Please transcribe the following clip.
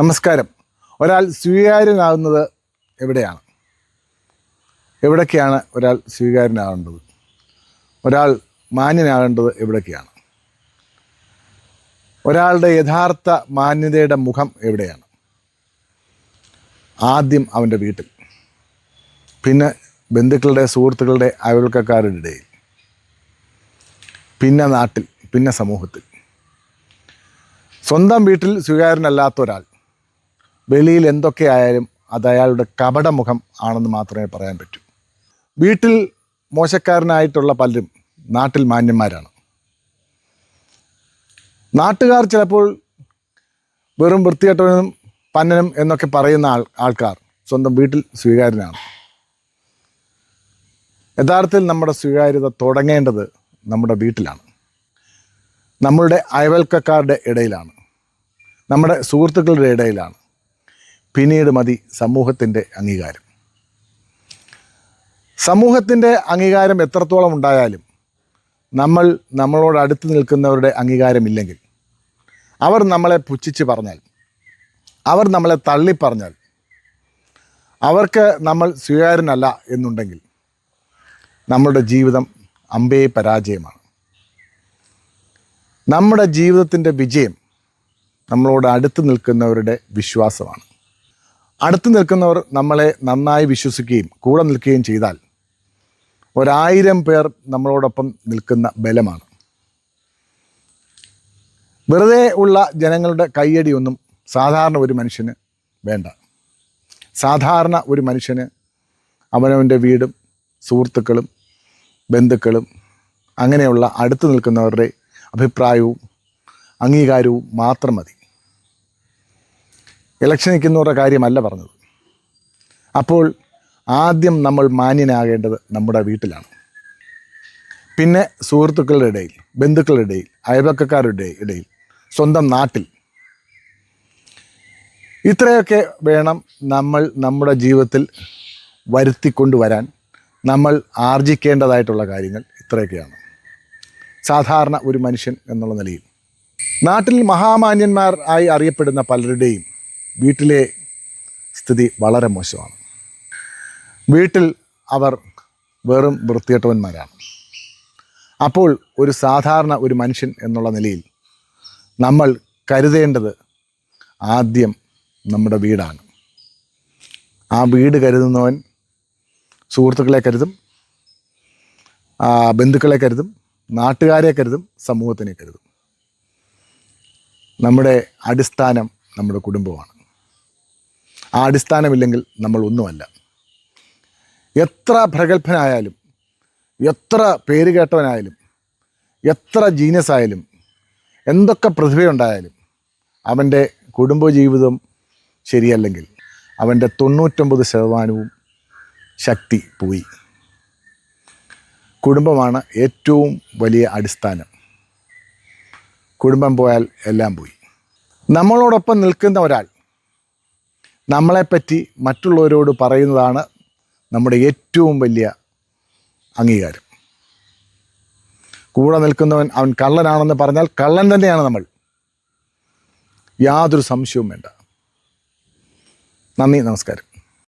നമസ്കാരം. ഒരാൾ സ്വീകാര്യനാകുന്നത് എവിടെയാണ്? എവിടൊക്കെയാണ് ഒരാൾ സ്വീകാര്യനാകേണ്ടത്? ഒരാൾ മാന്യനാകേണ്ടത് എവിടൊക്കെയാണ്? ഒരാളുടെ യഥാർത്ഥ മാന്യതയുടെ മുഖം എവിടെയാണ്? ആദ്യം അവന്റെ വീട്ടിൽ. പിന്നെ ബന്ധുക്കളുടെ സുഹൃത്തുക്കളുടെ അയൽക്കാരുടെ ഇടയിൽ. പിന്നെ നാട്ടിൽ പിന്നെ സമൂഹത്തിൽ. സ്വന്തം വീട്ടിൽ സ്വീകാര്യനല്ലാത്ത ഒരാൾ വെളിയിൽ എന്തൊക്കെ ആയാലും അത് അയാളുടെ കപടമുഖം ആണെന്ന് മാത്രമേ പറയാൻ പറ്റൂ. വീട്ടിൽ മോശക്കാരനായിട്ടുള്ള പലരും നാട്ടിൽ മാന്യന്മാരാണ്. നാട്ടുകാർ ചിലപ്പോൾ വെറും വൃത്തികെട്ടവനും പന്നനും എന്നൊക്കെ പറയുന്ന ആൾ ആൾക്കാർ സ്വന്തം വീട്ടിൽ സ്വീകാര്യനാണ് യഥാർത്ഥത്തിൽ നമ്മുടെ സ്വീകാര്യത തുടങ്ങേണ്ടത് നമ്മുടെ വീട്ടിലാണ്. നമ്മളുടെ അയൽവക്കക്കാരുടെ ഇടയിലാണ്. നമ്മുടെ സുഹൃത്തുക്കളുടെ ഇടയിലാണ്. പിന്നീട് മതി സമൂഹത്തിന്റെ അംഗീകാരം. സമൂഹത്തിന്റെ അംഗീകാരം എത്രത്തോളം ഉണ്ടായാലും നമ്മൾ നമ്മളോട് അടുത്ത് നിൽക്കുന്നവരുടെ അംഗീകാരമില്ലെങ്കിൽ അവർ നമ്മളെ പുച്ഛിച്ച് പറഞ്ഞാൽ അവർ നമ്മളെ തള്ളിപ്പറഞ്ഞാൽ അവർക്ക് നമ്മൾ സ്വീകാര്യനല്ല എന്നുണ്ടെങ്കിൽ നമ്മളുടെ ജീവിതം അമ്പേ പരാജയമാണ്. നമ്മുടെ ജീവിതത്തിന്റെ വിജയം നമ്മളോട് അടുത്ത് നിൽക്കുന്നവരുടെ വിശ്വാസമാണ്. അടുത്ത് നിൽക്കുന്നവർ നമ്മളെ നന്നായി വിശ്വസിക്കുകയും കൂടെ നിൽക്കുകയും ചെയ്താൽ ഒരായിരം പേർ നമ്മളോടൊപ്പം നിൽക്കുന്ന ബലമാണ്. വെറുതെ ഉള്ള ജനങ്ങളുടെ കയ്യടിയൊന്നും സാധാരണ ഒരു മനുഷ്യന് വേണ്ട. സാധാരണ ഒരു മനുഷ്യന് അവനവന്റെ വീടും സുഹൃത്തുക്കളും ബന്ധുക്കളും അങ്ങനെയുള്ള അടുത്ത് നിൽക്കുന്നവരുടെ അഭിപ്രായവും അംഗീകാരവും മാത്രം മതി. ഇലക്ഷൻ നിൽക്കുന്നവരുടെ കാര്യമല്ല പറഞ്ഞത്. അപ്പോൾ ആദ്യം നമ്മൾ മാന്യനാകേണ്ടത് നമ്മുടെ വീട്ടിലാണ്. പിന്നെ സുഹൃത്തുക്കളുടെ ഇടയിൽ ബന്ധുക്കളുടെ ഇടയിൽ അയൽവക്കക്കാരുടെ ഇടയിൽ സ്വന്തം നാട്ടിൽ. ഇത്രയൊക്കെ വേണം നമ്മൾ നമ്മുടെ ജീവിതത്തിൽ വരുത്തിക്കൊണ്ടുവരാൻ നമ്മൾ ആർജിക്കേണ്ടതായിട്ടുള്ള കാര്യങ്ങൾ ഇത്രയൊക്കെയാണ്. സാധാരണ ഒരു മനുഷ്യൻ എന്നുള്ള നിലയിൽ. നാട്ടിൽ മഹാമാന്യന്മാർ ആയി അറിയപ്പെടുന്ന പലരുടെയും വീട്ടിലെ സ്ഥിതി വളരെ മോശമാണ്. വീട്ടിൽ അവർ വെറും വൃത്തികെട്ടവന്മാരാണ്. അപ്പോൾ ഒരു സാധാരണ ഒരു മനുഷ്യൻ എന്നുള്ള നിലയിൽ നമ്മൾ കരുതേണ്ടത് ആദ്യം നമ്മുടെ വീടാണ്. ആ വീട് കരുതുന്നവൻ സുഹൃത്തുക്കളെ കരുതും ബന്ധുക്കളെ കരുതും നാട്ടുകാരെ കരുതും സമൂഹത്തിനെ കരുതും. നമ്മുടെ അടിസ്ഥാനം നമ്മുടെ കുടുംബമാണ്. ആ അടിസ്ഥാനമില്ലെങ്കിൽ നമ്മൾ ഒന്നുമല്ല. എത്ര പ്രഗത്ഭനായാലും എത്ര പേര് കേട്ടവനായാലും എത്ര ജീനിയസ് ആയാലും എന്തൊക്കെ പ്രതിഭയുണ്ടായാലും അവന്റെ കുടുംബജീവിതം ശരിയല്ലെങ്കിൽ അവന്റെ തൊണ്ണൂറ്റൊമ്പത് ശതമാനവും ശക്തി പോയി. കുടുംബമാണ് ഏറ്റവും വലിയ അടിസ്ഥാനം. കുടുംബം പോയാൽ എല്ലാം പോയി. നമ്മളോടൊപ്പം നിൽക്കുന്ന ഒരാൾ നമ്മളെപ്പറ്റി മറ്റുള്ളവരോട് പറയുന്നതാണ് നമ്മുടെ ഏറ്റവും വലിയ അംഗീകാരം. കൂടെ നിൽക്കുന്നവൻ അവൻ കള്ളനാണെന്ന് പറഞ്ഞാൽ കള്ളൻ തന്നെയാണ് നമ്മൾ. യാതൊരു സംശയവും വേണ്ട. നന്ദി നമസ്കാരം.